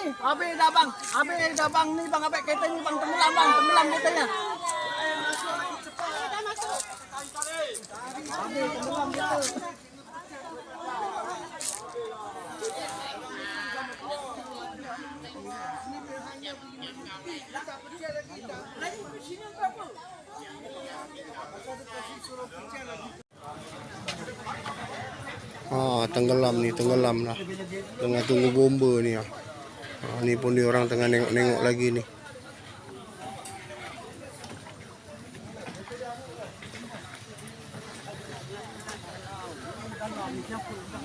Abi dah bang. Abi dah bang ni bang abek kereta ni bang tenggelam bang, tenggelam keretanya. Ah, tenggelam ni, tenggelam lah. Tengah tunggu bomba ni ah. Ah, ni pun dia orang tengah nengok-nengok lagi ni.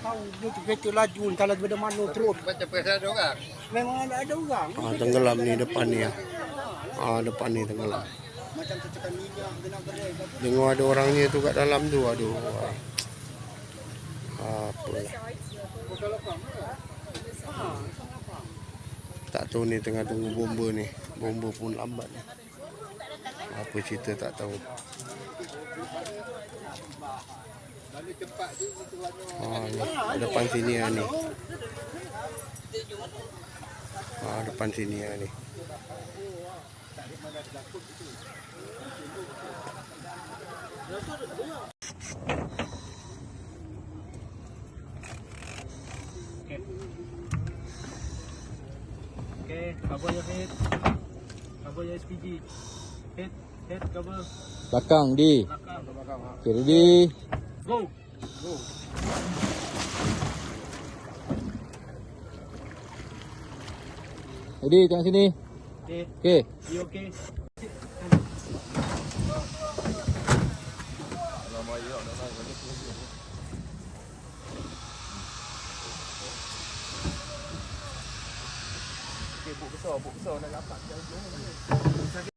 Tahu dia tu kereta laju entah laju pada mana terus. Macam pasal ada orang. Memang ada ada orang. Ah, tenggelam ni depan ni ah. Ah, depan ni tenggelam. Macam tercekan minyak kena gerai. Tengok ada orangnya tu kat dalam tu. Aduh. Ah, apa lah. Tak tahu ni tengah tunggu bomba ni. Bomba pun lambat ni. Apa cerita tak tahu. Ah, ni. Depan sini ah ni. Ah, depan sini ah ni. Cover your head. Cover your SPG. Head, head cover. Belakang di. Belakang. Okay, ready. Go. Ready, tengok sini. Okay, Okay. you okay? Okay, buk besar, buk besar nak dapat.